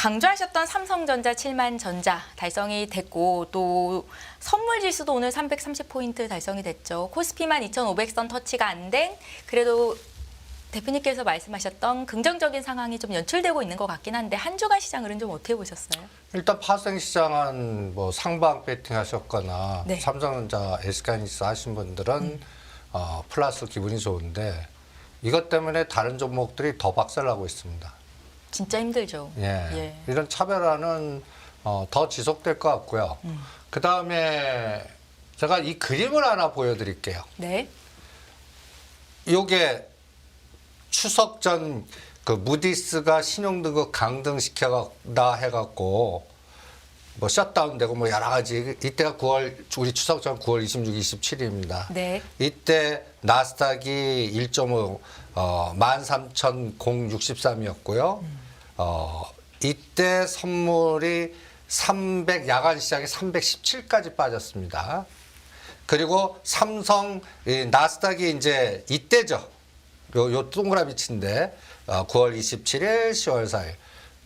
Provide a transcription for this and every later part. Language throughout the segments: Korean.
강조하셨던 삼성전자 7만 전자 달성이 됐고 또 선물 지수도 오늘 330포인트 달성이 됐죠. 코스피만 2,500선 터치가 안 된 그래도 대표님께서 말씀하셨던 긍정적인 상황이 좀 연출되고 있는 것 같긴 한데 한 주간 시장을은 좀 어떻게 보셨어요? 일단 파생 시장은 뭐 상방 배팅 하셨거나 네. 음. 삼성전자, SK하이닉스 하신 분들은 어, 플러스 기분이 좋은데 이것 때문에 다른 종목들이 더 박살나고 있습니다. 진짜 힘들죠. 예. 예. 이런 차별화는 어, 더 지속될 것 같고요. 음. 그 다음에 제가 이 그림을 하나 보여드릴게요. 네. 요게 추석 전 그 무디스가 신용등급 강등시켜다 해갖고 뭐 셧다운되고 뭐 여러 가지 이때가 9월 우리 추석 전 9월 26, 27일입니다. 네. 이때 나스닥이 1.5 어, 13,063이었고요. 어, 이때 선물이 300 야간 시장에 317까지 빠졌습니다. 그리고 삼성 이 나스닥이 이제 이때죠. 요, 요 동그라미 친데 어, 9월 27일, 10월 4일.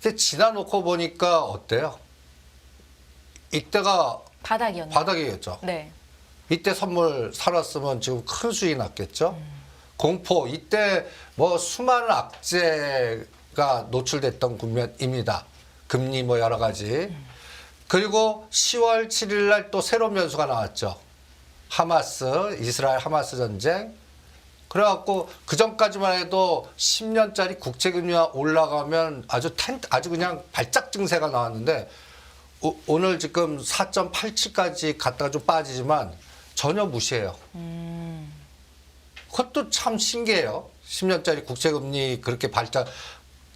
근데 지나놓고 보니까 어때요? 이때가 바닥이었나요? 바닥이었죠. 네. 이때 선물 사놨으면 지금 큰 수익 났겠죠. 공포 이때 뭐 수많은 악재 가 노출됐던 국면입니다. 금리 뭐 여러 가지. 그리고 10월 7일 날 또 새로운 변수가 나왔죠. 하마스 이스라엘 하마스 전쟁. 그래갖고 그 전까지만 해도 10년짜리 국채금리가 올라가면 아주 텐 아주 그냥 발작 증세가 나왔는데 오, 오늘 지금 4.87까지 갔다가 좀 빠지지만 전혀 무시해요. 그것도 참 신기해요. 10년짜리 국채금리 그렇게 발작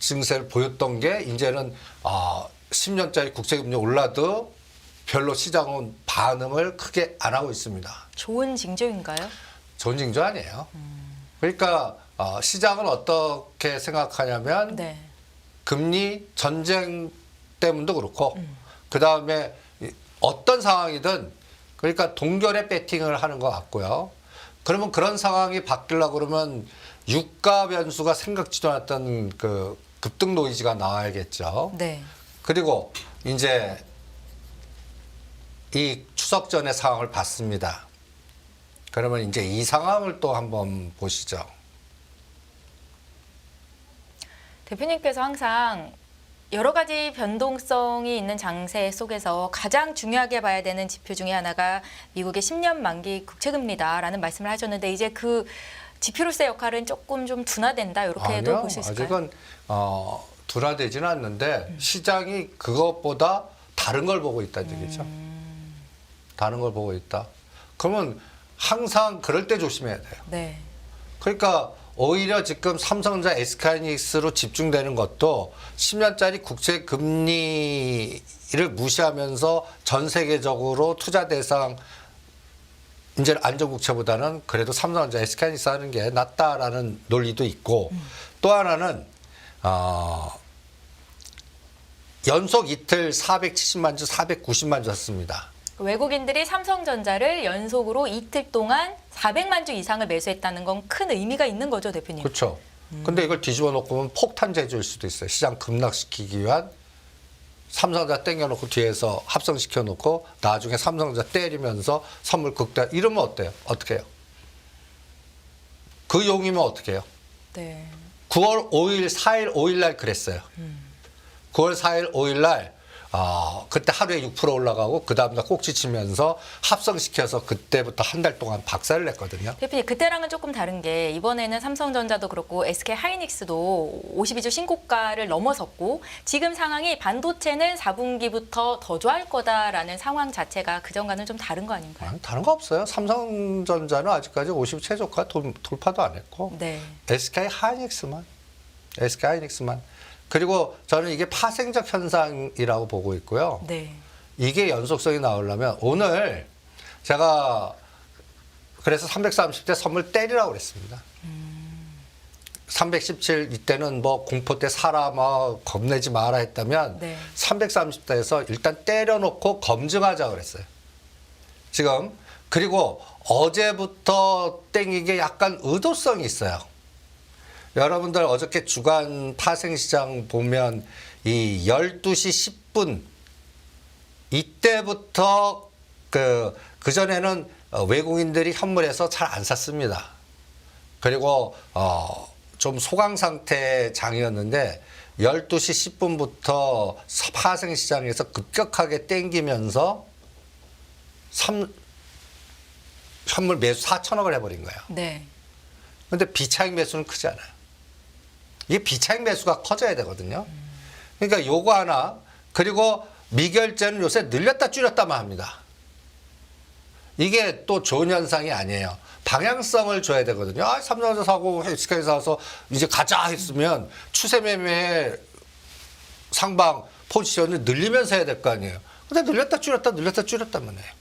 증세를 보였던 게 이제는 아 10년짜리 국채금리 올라도 별로 시장은 반응을 크게 안 하고 있습니다. 좋은 징조인가요? 좋은 징조 아니에요. 그러니까 어, 시장은 어떻게 생각하냐면 네. 금리 전쟁 때문도 그렇고 그 다음에 어떤 상황이든 그러니까 동결의 배팅을 하는 것 같고요. 그러면 그런 상황이 바뀌려고 그러면 유가 변수가 생각지도 않았던 그 급등 노이즈가 나와야겠죠. 네. 그리고 이제 이 추석 전의 상황을 봤습니다. 그러면 이제 이 상황을 또 한번 보시죠. 대표님께서 항상 여러 가지 변동성이 있는 장세 속에서 가장 중요하게 봐야 되는 지표 중에 하나가 미국의 10년 만기 국채금리다라는 말씀을 하셨는데 이제 그 지표로서의 역할은 조금 좀 둔화된다 이렇게도 아니요, 볼 수 있을까요? 아직은 어, 둔화되지는 않는데 시장이 그것보다 다른 걸 보고 있다는 얘기죠. 음. 다른 걸 보고 있다. 그러면 항상 그럴 때 조심해야 돼요. 네. 그러니까 오히려 지금 삼성전자 SK하이닉스로 집중되는 것도 10년짜리 국채 금리를 무시하면서 전 세계적으로 투자 대상 이제 안전국채보다는 그래도 삼성전자 SK하이닉스 하는 게 낫다라는 논리도 있고 또 하나는 어, 연속 이틀 470만 주, 490만 주 샀습니다. 외국인들이 삼성전자를 연속으로 이틀 동안 400만 주 이상을 매수했다는 건 큰 의미가 있는 거죠, 대표님. 그렇죠. 근데 이걸 뒤집어 놓고 보면 폭탄 제조일 수도 있어요. 시장 급락시키기 위한 삼성전자 땡겨놓고 뒤에서 합성시켜 놓고 나중에 삼성전자 때리면서 선물 극대 이러면 어때요? 어떻게 해요? 그 용이면 어떻게 해요? 네. 9월 5일, 4일, 5일 날 그랬어요. 9월 4일, 5일 날 어, 그때 하루에 6% 올라가고 그 다음날 꼭지 치면서 합성시켜서 그때부터 한 달 동안 박살을 냈거든요. 대표님 그때랑은 조금 다른 게 이번에는 삼성전자도 그렇고 SK 하이닉스도 52주 신고가를 넘어섰고 지금 상황이 반도체는 4분기부터 더 좋아할 거다라는 상황 자체가 그전과는 좀 다른 거 아닌가요? 아니, 다른 거 없어요. 삼성전자는 아직까지 50 최저가 돌, 돌파도 안 했고 네. SK 하이닉스만 SK 하이닉스만 그리고 저는 이게 파생적 현상이라고 보고 있고요. 네. 이게 연속성이 나오려면 오늘 제가 그래서 330대 선물 때리라고 그랬습니다. 317 이때는 뭐 공포 때 사라 뭐 겁내지 마라 했다면 네. 330대에서 일단 때려놓고 검증하자 그랬어요. 지금 그리고 어제부터 땡기게 약간 의도성이 있어요. 여러분들 어저께 주간 파생시장 보면 이 12시 10분 이때부터 그 그전에는 어, 외국인들이 현물에서 잘 안 샀습니다. 그리고 어, 좀 소강 상태 장이었는데 12시 10분부터 파생 시장에서 급격하게 땡기면서 삼, 현물 매수 4천억을 해버린 거예요. 네. 근데 비차익 매수는 크지 않아요. 이게 비차익 매수가 커져야 되거든요. 그러니까 요거 하나 그리고 미결제는 요새 늘렸다 줄였다만 합니다. 이게 또 좋은 현상이 아니에요. 방향성을 줘야 되거든요. 아, 삼성전자 사고 헬스케이 사서 이제 가자 했으면 추세 매매 상방 포지션을 늘리면서 해야 될 거 아니에요. 근데 늘렸다 줄였다 늘렸다 줄였다만 해요.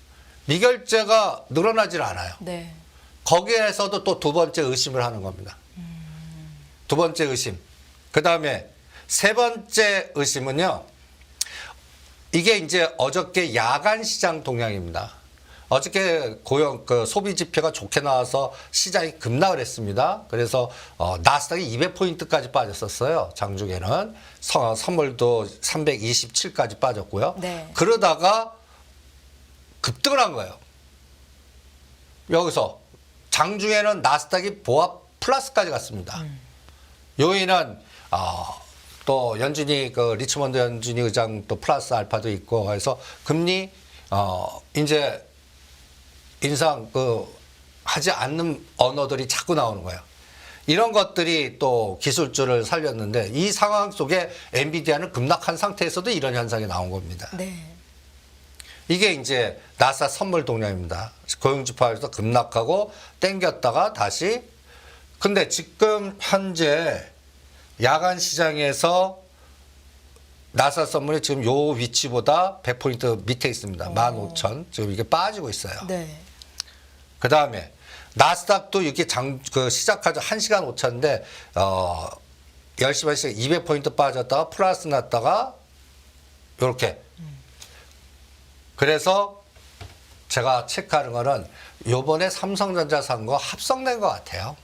미결제가 늘어나질 않아요. 네. 거기에서도 또 두 번째 의심을 하는 겁니다. 두 번째 의심. 그 다음에 세 번째 의심은요. 이게 이제 어저께 야간 시장 동향입니다. 어저께 고용 그 소비 지표가 좋게 나와서 시장이 급락을 했습니다. 그래서 어, 나스닥이 200포인트까지 빠졌었어요. 장중에는 서- 선물도 327까지 빠졌고요. 네. 그러다가 급등을 한 거예요. 여기서 장중에는 나스닥이 보합 플러스까지 갔습니다. 요인은 어, 또 연준이 그 리치먼드 연준이 의장 또 플러스 알파도 있고 해서 금리 어 이제 인상 그 하지 않는 언어들이 자꾸 나오는 거예요. 이런 것들이 또 기술주를 살렸는데 이 상황 속에 엔비디아는 급락한 상태에서도 이런 현상이 나온 겁니다. 네. 이게 이제 나사 선물 동향입니다. 고용지표에서 급락하고 땡겼다가 다시 근데 지금 현재 야간 시장에서 나사 선물이 지금 요 위치보다 100포인트 밑에 있습니다. 15,000. 지금 이게 빠지고 있어요. 네. 그 다음에 나스닥도 이렇게 장, 그 시작하자 1시간 오차인데, 어, 10시 반씩 200포인트 빠졌다가 플러스 났다가, 요렇게. 그래서 제가 체크하는 거는 요번에 삼성전자 산 거 합성된 것 같아요.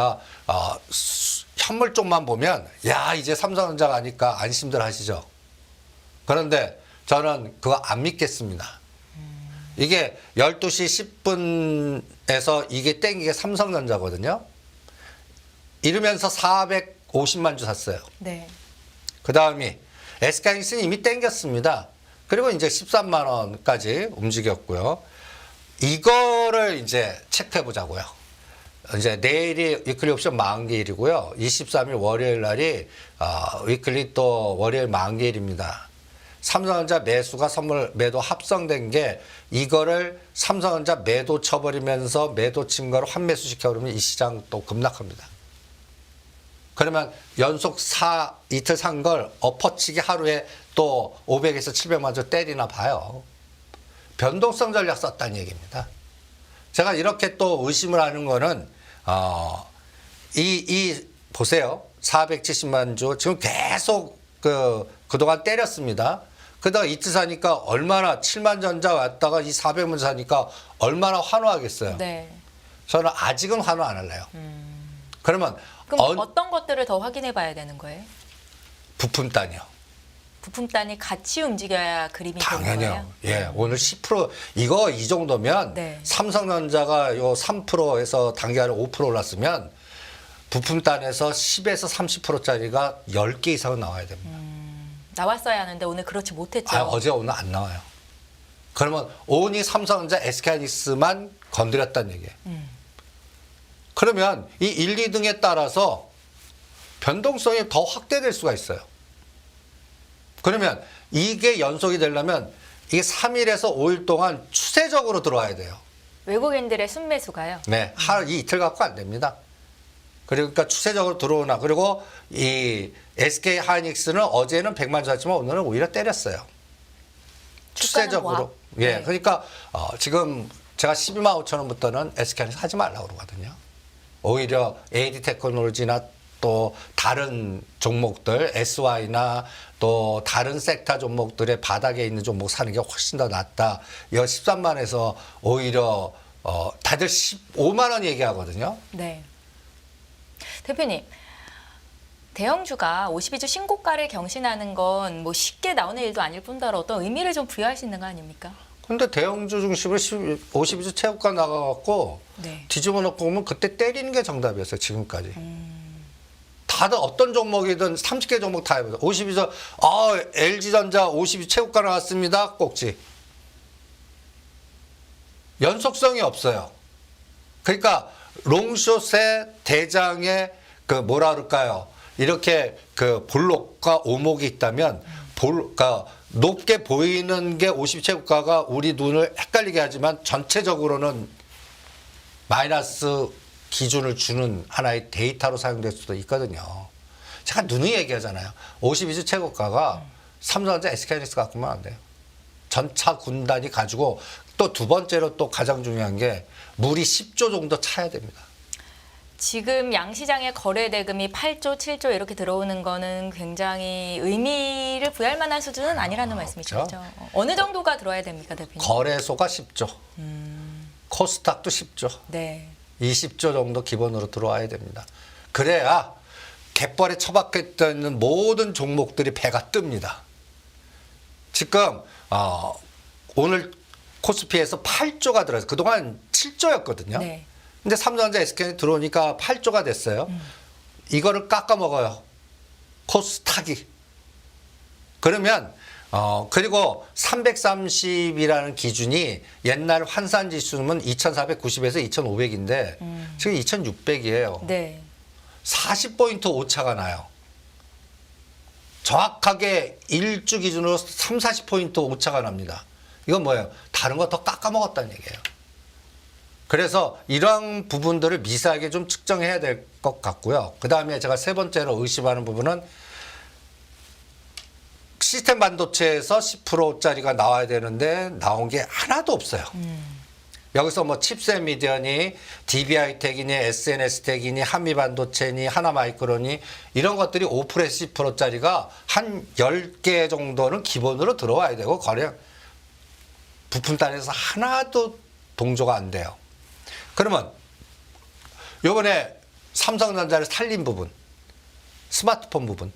그러니까, 어, 수- 현물 쪽만 보면, 야, 이제 삼성전자 가니까 안심들 하시죠. 그런데 저는 그거 안 믿겠습니다. 이게 12시 10분에서 이게 땡기게 삼성전자거든요. 이러면서 450만 주 샀어요. 네. 그 다음이 SK하이닉스는 이미 땡겼습니다. 그리고 이제 13만 원까지 움직였고요. 이거를 이제 체크해 보자고요. 이제 내일이 위클리 옵션 만기일이고요. 23일 월요일 날이 어, 위클리 또 월요일 만기일입니다. 삼성전자 매수가 선물 매도 합성된 게 이거를 삼성전자 매도 쳐버리면서 매도 친 거를 환매수 시켜버리면 이 시장 또 급락합니다. 그러면 연속 사 이틀 산 걸 엎어치기 하루에 또 500에서 700만 원 때리나 봐요. 변동성 전략 썼다는 얘기입니다. 제가 이렇게 또 의심을 하는 거는 어, 이, 이 보세요. 470만 주 지금 계속 그 그동안 때렸습니다. 그다가 이틀 사니까 얼마나 7만 전자 왔다가 이 400만 사니까 얼마나 환호하겠어요. 네. 저는 아직은 환호 안 할래요. 그러면 그럼 언- 어떤 것들을 더 확인해 봐야 되는 거예요? 부품 단이요. 부품단이 같이 움직여야 그림이 되는 당연히요. 거예요? 예, 오늘 10% 이거 이 정도면 네. 삼성전자가 요 3%에서 단기간에 5% 올랐으면 부품단에서 10에서 30%짜리가 10개 이상은 나와야 됩니다. 나왔어야 하는데 오늘 그렇지 못했죠. 아, 어제 오늘 안 나와요. 그러면 온이 삼성전자 SK하이닉스만 건드렸다는 얘기예요. 음. 그러면 이 1, 2등에 따라서 변동성이 더 확대될 수가 있어요. 그러면 이게 연속이 되려면 이게 3일에서 5일 동안 추세적으로 들어와야 돼요. 외국인들의 순매수가요. 네, 하루 이 이틀 갖고 안 됩니다. 그러니까 추세적으로 들어오나 그리고 이 SK 하이닉스는 어제는 100만 주 샀지만 오늘은 오히려 때렸어요. 추세적으로. 보합. 예, 네. 그러니까 어, 지금 제가 12만 5천 원부터는 SK 하이닉스 하지 말라고 그러거든요. 오히려 AD 테크놀로지나 또 다른 종목들 SY나 또 다른 섹터 종목들의 바닥에 있는 종목 사는 게 훨씬 더 낫다. 이 13만에서 오히려 어 다들 15만 원 얘기하거든요. 네. 대표님, 대형주가 52주 신고가를 경신하는 건 뭐 쉽게 나오는 일도 아닐 뿐더러 어떤 의미를 좀 부여할 수 있는 거 아닙니까? 근데 대형주 중심으로 52주 체육관 나가갖고 네. 뒤집어 놓고 보면 그때 때리는 게 정답이었어요. 지금까지. 다들 어떤 종목이든 30개 종목 다 해보죠. 52주, 아, LG전자 52 체육관 나왔습니다. 꼭지. 연속성이 없어요. 그러니까 롱숏의 대장의 그 뭐라 그럴까요? 이렇게 그 볼록과 오목이 있다면 볼, 그러니까 높게 보이는 게 50 체육가가 우리 눈을 헷갈리게 하지만 전체적으로는 마이너스 기준을 주는 하나의 데이터로 사용될 수도 있거든요. 제가 누누이 얘기하잖아요. 52주 최고가가 삼성전자 SK하이닉스 갖고만 안 돼요. 전차 군단이 가지고 또 두 번째로 또 가장 중요한 게 물이 10조 정도 차야 됩니다. 지금 양시장에 거래 대금이 8조, 7조 이렇게 들어오는 거는 굉장히 의미를 부여할 만한 수준은 아니라는 말씀이시죠? 그렇죠. 어느 정도가 들어야 됩니까, 대표님? 거래소가 10조, 코스닥도 10조, 네. 20조 정도 기본으로 들어와야 됩니다. 그래야 갯벌에 처박혀 있는 모든 종목들이 배가 뜹니다. 지금 어, 오늘 코스피에서 8조가 들어서 그동안 7조였거든요. 네. 근데 삼성전자 SK이 들어오니까 8조가 됐어요. 이거를 깎아 먹어요. 코스닥이. 그러면 어 그리고 330이라는 기준이 옛날 환산 지수는 2,490에서 2,500인데 지금 2,600이에요. 네. 40포인트 오차가 나요. 정확하게 일주 기준으로 3, 40포인트 오차가 납니다. 이건 뭐예요? 다른 거 더 깎아 먹었다는 얘기예요. 그래서 이러한 부분들을 미세하게 좀 측정해야 될 것 같고요. 그 다음에 제가 세 번째로 의심하는 부분은 시스템 반도체에서 10%짜리가 나와야 되는데 나온 게 하나도 없어요. 여기서 뭐 칩셋 미디어니 DBI 텍이니 SNS 텍이니 한미 반도체니 하나 마이크로니 이런 것들이 5%에서 10%짜리가 한 10개 정도는 기본으로 들어와야 되고 거래 부품 단에서 하나도 동조가 안 돼요. 그러면 요번에 삼성전자를 살린 부분 스마트폰 부분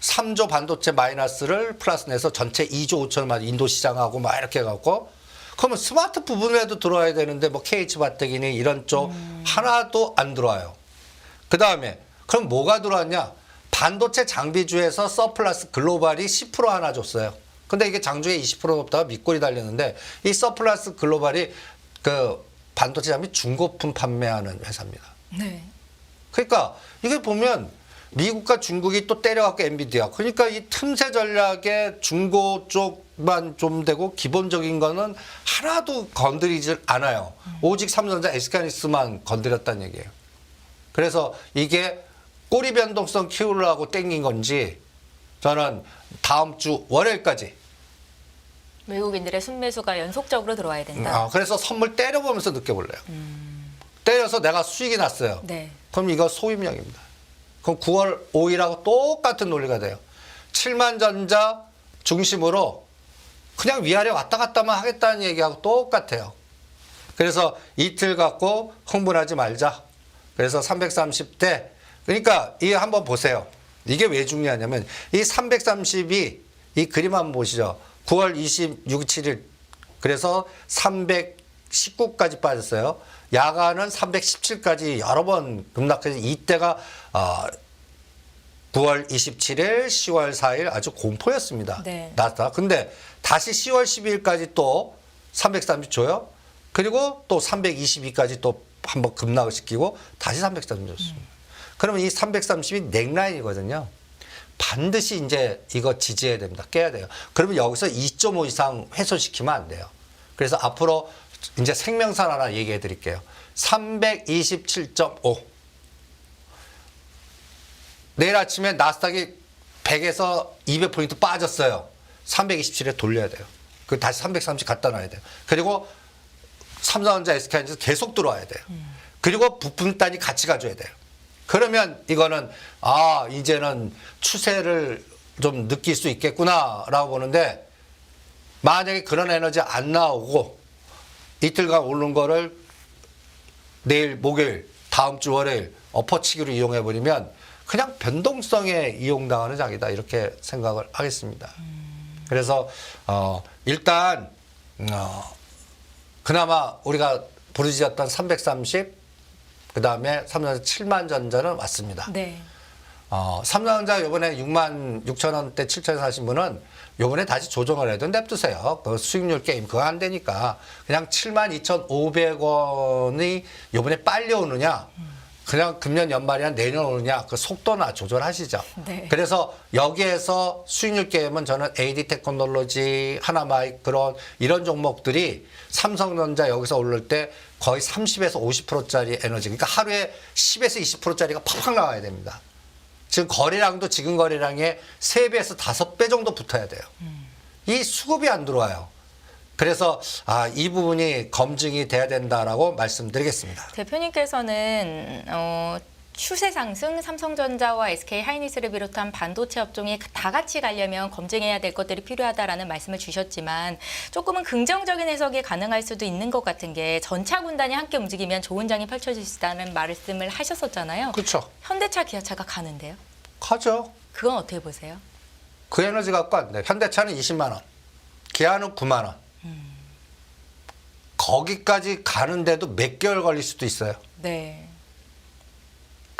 3조 반도체 마이너스를 플러스 내서 전체 2조 5천만 인도 시장하고 막 이렇게 해갖고 그러면 스마트 부분에도 들어와야 되는데 뭐 KH 바텍이니 이런 쪽 하나도 안 들어와요. 그 다음에 그럼 뭐가 들어왔냐? 반도체 장비주에서 서플러스 글로벌이 10% 하나 줬어요. 근데 이게 장중에 20% 높다가 밑골이 달렸는데 이 서플러스 글로벌이 그 반도체 장비 중고품 판매하는 회사입니다. 네. 그러니까 이게 보면 미국과 중국이 또 때려갖고 엔비디아. 그러니까 이 틈새 전략의 중고 쪽만 좀 되고 기본적인 거는 하나도 건드리질 않아요. 오직 삼성전자 SK하이닉스만 건드렸다는 얘기예요. 그래서 이게 꼬리 변동성 키우려고 땡긴 건지 저는 다음 주 월요일까지 외국인들의 순매수가 연속적으로 들어와야 된다. 아, 그래서 선물 때려보면서 느껴볼래요. 때려서 내가 수익이 났어요. 네. 그럼 이거 소임량입니다. 그럼 9월 5일하고 똑같은 논리가 돼요. 7만 전자 중심으로 그냥 위아래 왔다 갔다만 하겠다는 얘기하고 똑같아요. 그래서 이틀 갖고 흥분하지 말자. 그래서 330대 그러니까 이 한번 보세요. 이게 왜 중요하냐면 이 330이 이 그림 한번 보시죠. 9월 26, 7일 그래서 319까지 빠졌어요. 야간은 317까지 여러 번 급락해서 이때가 어, 9월 27일, 10월 4일 아주 공포였습니다. 네. 나스닥. 근데 다시 10월 12일까지 또 330 줘요. 그리고 또 322까지 또 한번 급락을 시키고 다시 330 줬습니다. 그러면 이 330이 넥라인이거든요. 반드시 이제 이거 지지해야 됩니다. 깨야 돼요. 그러면 여기서 2.5 이상 훼손시키면 안 돼요. 그래서 앞으로 이제 생명선 하나 얘기해 드릴게요. 327.5. 내일 아침에 나스닥이 100에서 200포인트 빠졌어요. 327에 돌려야 돼요. 그 다시 330 갖다 놔야 돼요. 그리고 삼성전자 SK하이닉스 계속 들어와야 돼요. 그리고 부품단이 같이 가줘야 돼요. 그러면 이거는 아 이제는 추세를 좀 느낄 수 있겠구나라고 보는데 만약에 그런 에너지 안 나오고 이틀간 오른 거를 내일 목요일 다음 주 월요일 엎어치기로 이용해 버리면 그냥 변동성에 이용당하는 장이다 이렇게 생각을 하겠습니다. 그래서 어 일단 어 그나마 우리가 부르짖었던 330 그다음에 삼성전자 7만 전자는 왔습니다. 네. 어, 삼성전자 요번에 6만 6천 원대 7천에 사신 분은 요번에 다시 조정을 해도 냅두세요. 그 수익률 게임 그거 안 되니까 그냥 7만 2,500원이 요번에 빨리 오느냐 그냥 금년 연말이나 내년 오느냐 그 속도나 조절하시죠. 네. 그래서 여기에서 수익률 게임은 저는 AD 테크놀로지, 하나마이 그런 이런 종목들이 삼성전자 여기서 오를 때 거의 30에서 50%짜리 에너지 그러니까 하루에 10에서 20%짜리가 팍팍 나와야 됩니다. 지금 거래량도 지금 거래량의 3배에서 5배 정도 붙어야 돼요. 이 수급이 안 들어와요. 그래서 아, 이 부분이 검증이 돼야 된다라고 말씀드리겠습니다. 대표님께서는 어, 추세 상승 삼성전자와 SK 하이닉스를 비롯한 반도체 업종이 다 같이 가려면 검증해야 될 것들이 필요하다라는 말씀을 주셨지만 조금은 긍정적인 해석이 가능할 수도 있는 것 같은 게 전차 군단이 함께 움직이면 좋은 장이 펼쳐질 수 있다는 말씀을 하셨었잖아요. 그렇죠. 현대차, 기아차가 가는데요. 가죠. 그건 어떻게 보세요? 그 에너지 갖고 안 돼. 현대차는 20만 원, 기아는 9만 원. 거기까지 가는데도 몇 개월 걸릴 수도 있어요. 네.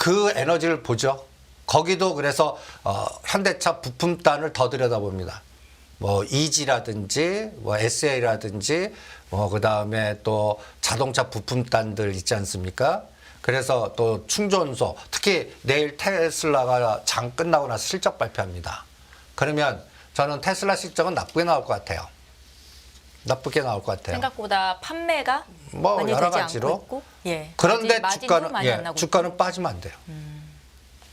그 에너지를 보죠. 거기도 그래서 어, 현대차 부품단을 더 들여다봅니다. 뭐 이지라든지 뭐 SA라든지 뭐 그다음에 또 자동차 부품단들 있지 않습니까? 그래서 또 충전소 특히 내일 테슬라가 장 끝나고 나서 실적 발표합니다. 그러면 저는 테슬라 실적은 나쁘게 나올 것 같아요. 나쁘게 나올 것 같아요. 생각보다 판매가 뭐 많이 여러 되지 가지로. 않고 있고, 예. 그런데 마진- 주가는 많이 예, 나고 주가는 빠지면 안 돼요.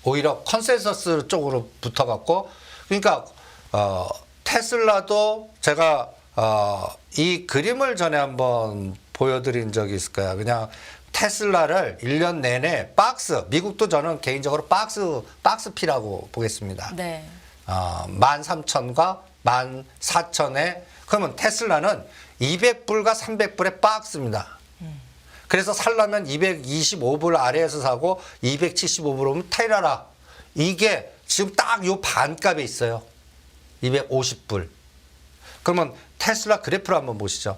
오히려 컨센서스 쪽으로 붙어갖고 그러니까 어, 테슬라도 제가 어, 이 그림을 전에 한번 보여드린 적이 있을 거야. 그냥 테슬라를 1년 내내 박스 미국도 저는 개인적으로 박스 박스 피라고 보겠습니다. 네. 어, 13,000과 14,000에 그러면 테슬라는 200불과 300불의 박스입니다. 그래서 살려면 225불 아래에서 사고 275불 오면 테라라. 이게 지금 딱 요 반값에 있어요. 250불. 그러면 테슬라 그래프를 한번 보시죠.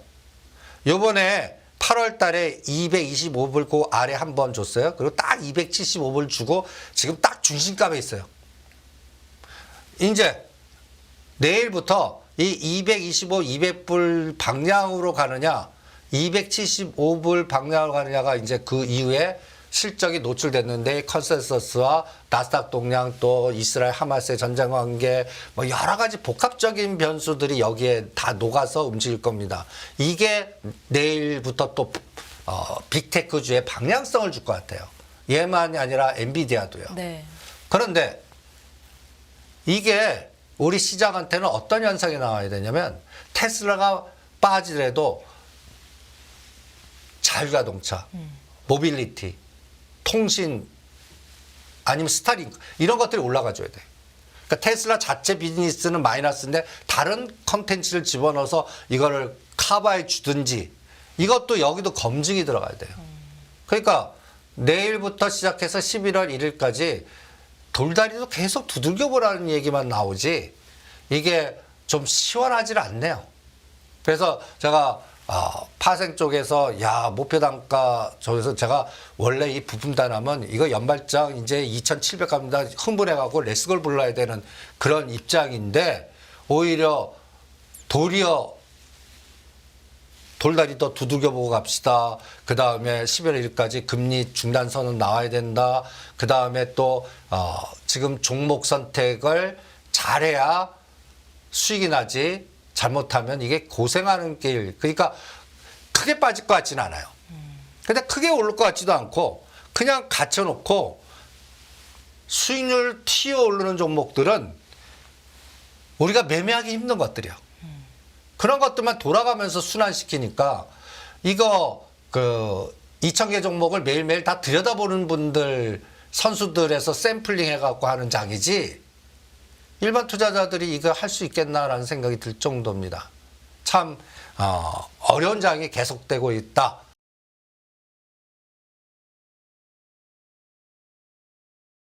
요번에 8월 달에 225불 그 아래 한 번 줬어요. 그리고 딱 275불 주고 지금 딱 중심값에 있어요. 이제 내일부터 이 225, 200불 방향으로 가느냐, 275불 방향으로 가느냐가 이제 그 이후에 실적이 노출됐는데 컨센서스와 나스닥 동향 또 이스라엘 하마스의 전쟁 관계 뭐 여러 가지 복합적인 변수들이 여기에 다 녹아서 움직일 겁니다. 이게 내일부터 또 어, 빅테크주의 방향성을 줄 것 같아요. 얘만이 아니라 엔비디아도요. 네. 그런데 이게 우리 시장한테는 어떤 현상이 나와야 되냐면 테슬라가 빠지더라도 자율자동차, 모빌리티, 통신 아니면 스타링크 이런 것들이 올라가줘야 돼. 그러니까 테슬라 자체 비즈니스는 마이너스인데 다른 컨텐츠를 집어넣어서 이거를 커버해 주든지 이것도 여기도 검증이 들어가야 돼요. 그러니까 내일부터 시작해서 11월 1일까지 돌다리도 계속 두들겨 보라는 얘기만 나오지 이게 좀 시원하질 않네요. 그래서 제가 어, 파생 쪽에서 야 목표 단가 저기서 제가 원래 이 부품 단하면 이거 연발장 이제 2,700 갑니다 흥분해 갖고 레스걸 불러야 되는 그런 입장인데 오히려 도리어 돌다리 더 두들겨 보고 갑시다. 그 다음에 11월 1일까지 금리 중단선은 나와야 된다. 그 다음에 또, 어, 지금 종목 선택을 잘해야 수익이 나지. 잘못하면 이게 고생하는 길. 그러니까 크게 빠질 것 같지는 않아요. 근데 크게 오를 것 같지도 않고 그냥 갇혀놓고 수익률 튀어 오르는 종목들은 우리가 매매하기 힘든 것들이요. 그런 것들만 돌아가면서 순환시키니까 이거 그 2,000개 종목을 매일매일 다 들여다보는 분들 선수들에서 샘플링 해갖고 하는 장이지 일반 투자자들이 이거 할 수 있겠나라는 생각이 들 정도입니다. 참 어, 어려운 장이 계속되고 있다.